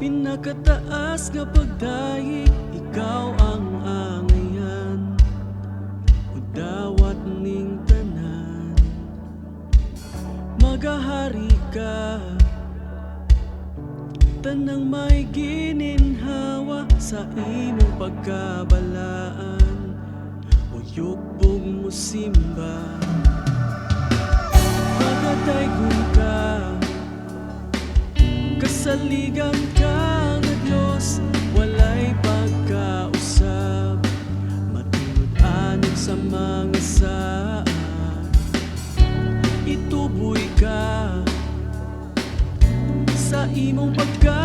Pinakataas nga pagdaig, ikaw ang angayan Udawat ning tanan. Magahari ka. Tanang may gininhawa sa imong pagkabalaan. O yukbong mo simba Magatay ka. Kasaligan ka sa imong pagkakas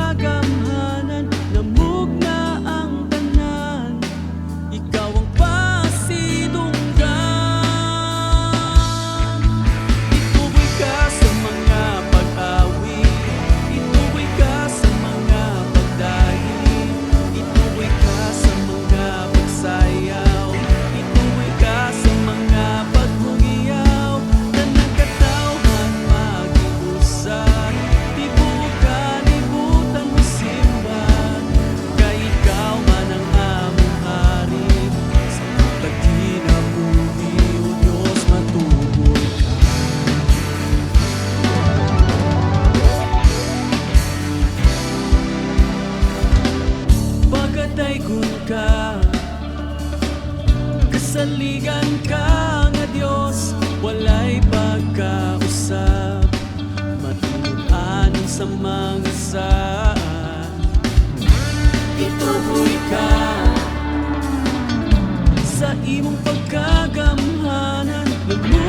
daygon ka. Kasaligan ka nga Dios walay pagkausap. Matunan sa mga sa Ituhoy ka. Sa imong pagkagamhanan Nagmumulay